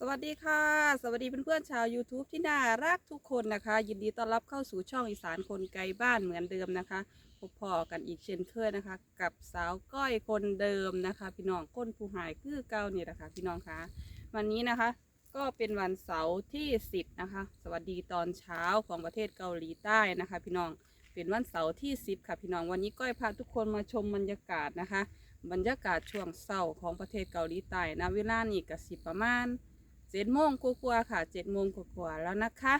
สวัสดีค่ะ สวัสดีเพื่อนๆชาว YouTube ที่น่ารักทุกคนนะคะ ยินดีต้อนรับเข้าสู่ช่องอีสานคนไกลบ้านเหมือนเดิมนะคะพบพอกันอีกเช่นเคยนะคะ กับสาวก้อยคนเดิมนะคะ พี่น้องก้นผู้หายคือเก่านี่แหละคะ พี่น้องคะวันนี้นะคะ ก็เป็นวันเสาร์ที่ 10 นะคะ สวัสดีตอนเช้าของประเทศเกาหลีใต้นะคะ พี่น้องเป็นวันเสาร์ที่ 10 ค่ะ พี่น้องวันนี้ก้อยพาทุกคนมาชมบรรยากาศนะคะ บรรยากาศช่วงเช้าของประเทศเกาหลีใต้นะเวลานี่ก็สิประมาณ เจ็ดโมงกว่าๆค่ะเจ็ดโมงกว่าๆแล้วนะคะ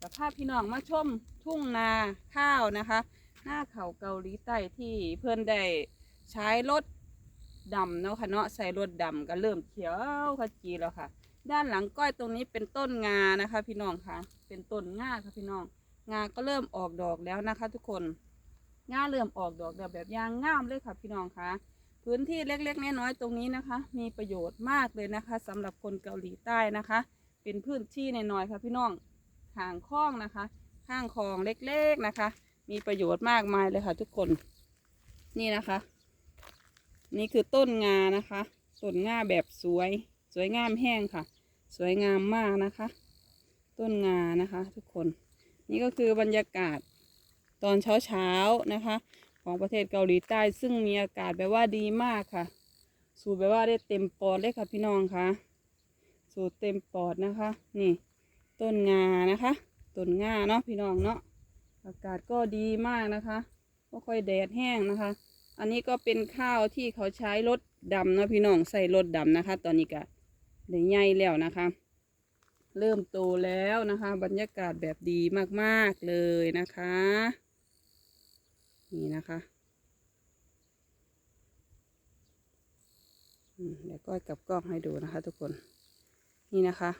จะพาพพี่น้องมาชมทุ่งนาข้าวนะคะ หน้าเขาเกาหลีใต้ที่เพื่อนได้ใช้รถดำเนาะค่ะเนาะใส่รถดำก็เริ่มเขียวขจีแล้วค่ะ ด้านหลังก้อยตรงนี้เป็นต้นงานะคะ พี่น้องค่ะ เป็นต้นงาค่ะพี่น้อง งาก็เริ่มออกดอกแล้วนะคะ ทุกคนงาเริ่มออกดอกแล้วแบบยางงามเลยค่ะพี่น้องค่ะ พื้นที่เล็กๆน้อยๆตรงนี้นะคะ มีประโยชน์มากเลยนะคะสำหรับคนเกาหลีใต้นะคะ เป็นพื้นที่น้อยๆค่ะพี่น้องห่างคลองนะคะ ข้างคลองเล็กๆนะคะ มีประโยชน์มากมายเลยค่ะ ทุกคนนี่นะคะ นี่คือต้นงานะคะต้นงาแบบสวย สวยงามแห้งค่ะ สวยงามมากนะคะ ต้นงานะคะ ทุกคน นี่ก็คือบรรยากาศตอนเช้าๆนะคะ ของประเทศเกาหลีใต้ ซึ่งมีอากาศแบบว่าดีมากค่ะ สูดแบบว่าได้เต็มปอดเลยค่ะพี่น้องค่ะ สูดเต็มปอดนะคะ นี่ ต้นงานะคะ ต้นงาเนาะพี่น้องเนาะ อากาศก็ดีมากนะคะก็ค่อยแดดแห้งนะคะ อันนี้ก็เป็นข้าวที่เขาใช้รถดำเนาะพี่น้องใส่รถดำนะคะ ตอนนี้ก็ได้ใหญ่แล้วนะคะ เริ่มโตแล้วนะคะ บรรยากาศแบบดีมากๆเลยนะคะ นี่นะคะเดี๋ยวก้อยกลับกล้องให้ดูนะคะ ทุกคน นี่นะคะ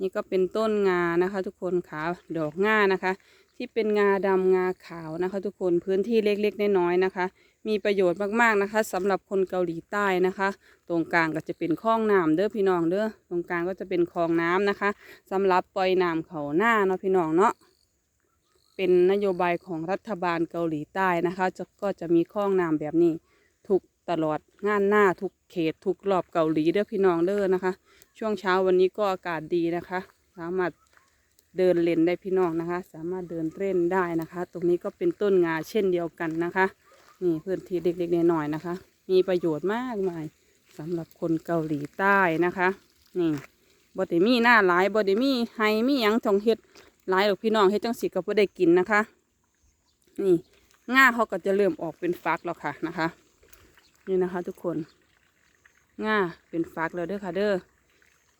นี่ก็เป็นต้นงานะคะ ทุกคนขาดอกง่านะคะ ที่เป็นงาดำงาขาวนะคะ ทุกคนพื้นที่เล็กๆน้อยๆนะคะ มีประโยชน์มากๆนะคะสำหรับคนเกาหลีใต้นะคะ ตรงกลางก็จะเป็นคลองน้ำเด้อพี่น้องเด้อตรงกลางก็จะเป็นคลองน้ำนะคะสำหรับปล่อยน้ำเขาหน้าเนาะพี่น้องเนาะ เป็นนโยบายของรัฐบาลเกาหลีใต้นะคะจะก็จะมีคลองน้ำแบบนี้ ทุกตลอดงานหน้าทุกเขตทุกรอบเกาหลีเด้อพี่น้องเด้อนะคะ ช่วงเช้าวันนี้ก็อากาศดีนะคะ สามารถเดินเล่นได้พี่น้องนะคะ สามารถเดินเล่นได้นะคะ ตรงนี้ก็เป็นต้นงาเช่นเดียวกันนะคะ นี่พื้นที่เล็กๆน้อยๆนะคะ มีประโยชน์มากมายสำหรับคนเกาหลีใต้นะคะ นี่บอดมีหน้าหลายบอดมีไฮมียังทองเฮ็ด หลายหรอกพี่น้องเฮ็ดจังสีก็บ่ได้กินนะคะ นี่ง่าเขาก็จะเริ่มออกเป็นฟักแล้วค่ะนะคะ นี่นะคะทุกคนง่าเป็นฟักแล้วเด้อค่ะเด้อ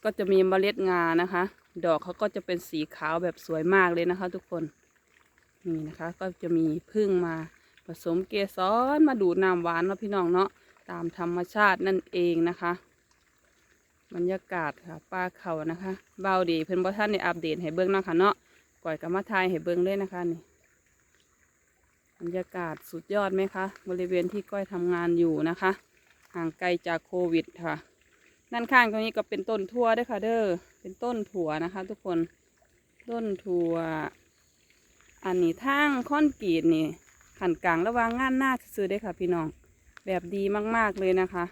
ก็จะมีเมล็ดงานะคะ ดอกเขาก็จะเป็นสีขาวแบบสวยมากเลยนะคะ ทุกคนนี่นะคะ ก็จะมีพึ่งมาผสมเกสรมาดูดน้ำหวานเนาะพี่น้องเนาะตามธรรมชาตินั่นเองนะคะบรรยากาศค่ะป้าเขานะคะเบาดีเพิ่นบ่ท่านได้อัปเดตให้เบิ่งเนาะค่ะเนาะ ก่อยกับมาทายให้เบิ้งเลยนะคะนี่บรรยากาศสุดยอดไหมคะ บริเวณที่ก้อยทำงานอยู่นะคะ ห่างไกลจากโควิดค่ะ ด้านข้างตรงนี้ก็เป็นต้นถั่วด้วยค่ะ เด้อเป็นต้นถั่วนะคะ ทุกคนต้นถั่ว อันนี้ทางค่อนกีดนี่ขันกลางระวางงานหน้าซื้อได้ค่ะ พี่น้องแบบดีมากๆเลยนะคะ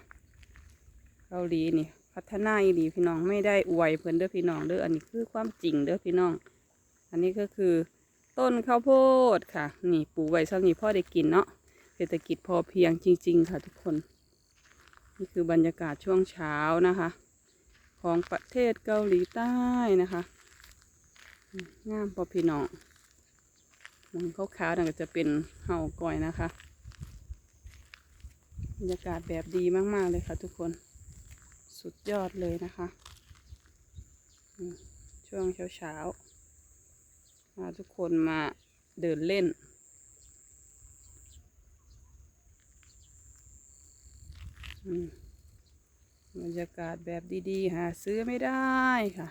เกาหลีนี่พัฒนาอีหลีพี่น้องไม่ได้อวยเพิ่นเด้อพี่น้องเด้ออันนี้คือความจริงเด้อพี่น้อง อันนี้ก็คือต้นข้าวโพดค่ะ นี่ปลูกไว้ซ้ำนี้พ่อได้กินเนาะเศรษฐกิจพอเพียงจริง ๆ ค่ะทุกคน นี่คือบรรยากาศช่วงเช้านะคะ ของประเทศเกาหลีใต้นะคะงามพอพี่น้องมันขาวๆนั่นก็จะเป็นเห่าก่อยนะคะ บรรยากาศแบบดีมาก ๆ เลยค่ะทุกคนสุดยอดเลยนะคะ ช่วงเช้าๆ พาทุกคนมาเดินเล่นอืมบรรยากาศแบบดีๆ หาซื้อไม่ได้ค่ะ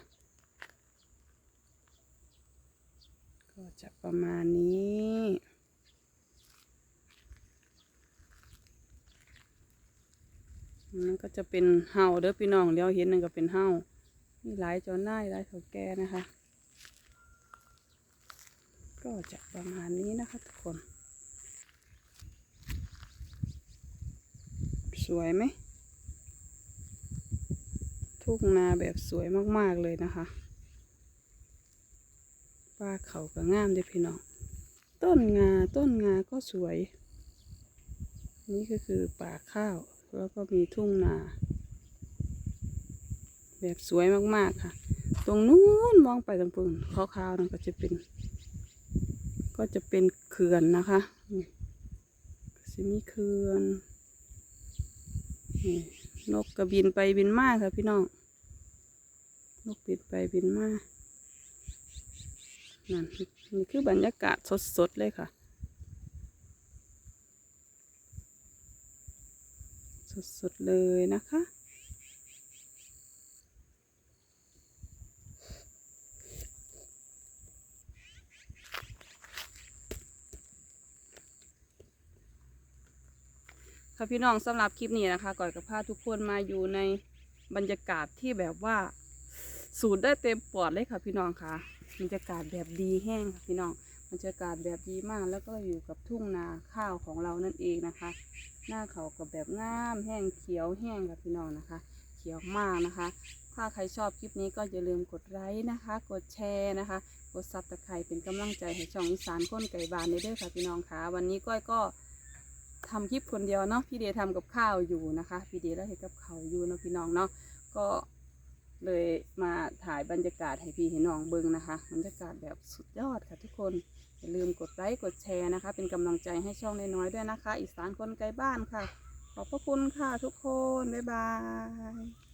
ก็จะประมาณนี้นั่นก็จะเป็นเห่าเด้อพี่น้องเดี๋ยวเห็นนั่นก็เป็นเห่ามีหลายจอหน้าหลายเถ่าแก่นะคะ ก็จะประมาณนี้นะคะทุกคน สวยไหมทุ่งนาแบบสวยมากๆเลยนะคะป้าเขาก็งามด้อพี่น้อง ต้นงาต้นงาก็สวย นี่ก็คือป่าข้าว แล้วก็มีทุ่งนา แบบสวยมากๆค่ะ ตรงนู้นมองไปตรงปุ่นขาวๆนั่นก็จะเป็น ก็จะเป็นเขื่อนนะคะนี่ก็จะมีเขื่อนนี่นกกระบินไปบินมาค่ะพี่น้อง นกบินไปบินมานั่นนี่คือบรรยากาศสดๆเลยค่ะ สดๆเลยนะคะ ค่ะพี่น้องสำหรับคลิปนี้นะคะก่อยกับพาทุกคนมาอยู่ในบรรยากาศที่แบบว่า สูดได้เต็มปอดเลยค่ะพี่น้องค่ะบรรยากาศแบบดีแห้งค่ะพี่น้องบรรยากาศแบบดีมากแล้วก็อยู่กับทุ่งนาข้าวของเรานั่นเองนะคะ หน้าเขากับแบบงามแห้งเขียวแห้งค่ะพี่น้องนะคะ เขียวมากนะคะ ถ้าใครชอบคลิปนี้ก็อย่าลืมกดไลค์นะคะ กดแชร์นะคะ กดซับตะไคร้เป็นกำลังใจให้ช่องอีสานก้นไก่บานในเด้อค่ะพี่น้องค่ะวันนี้ก้อยก็ ทำคลิปคนเดียวเนาะพี่เดย์ทำกับข้าวอยู่นะคะ พี่เดย์แล้วเห็นกับเขาอยู่เนาะพี่น้องเนาะก็เลยมาถ่ายบรรยากาศให้พี่เห็นน้องเบิงนะคะบรรยากาศแบบสุดยอดค่ะทุกคนอย่าลืมกดไลค์กดแชร์นะคะ เป็นกำลังใจให้ช่องน้อยๆด้วยนะคะ อีสานคนไกลบ้านค่ะ ขอบพระคุณค่ะทุกคน บ๊ายบาย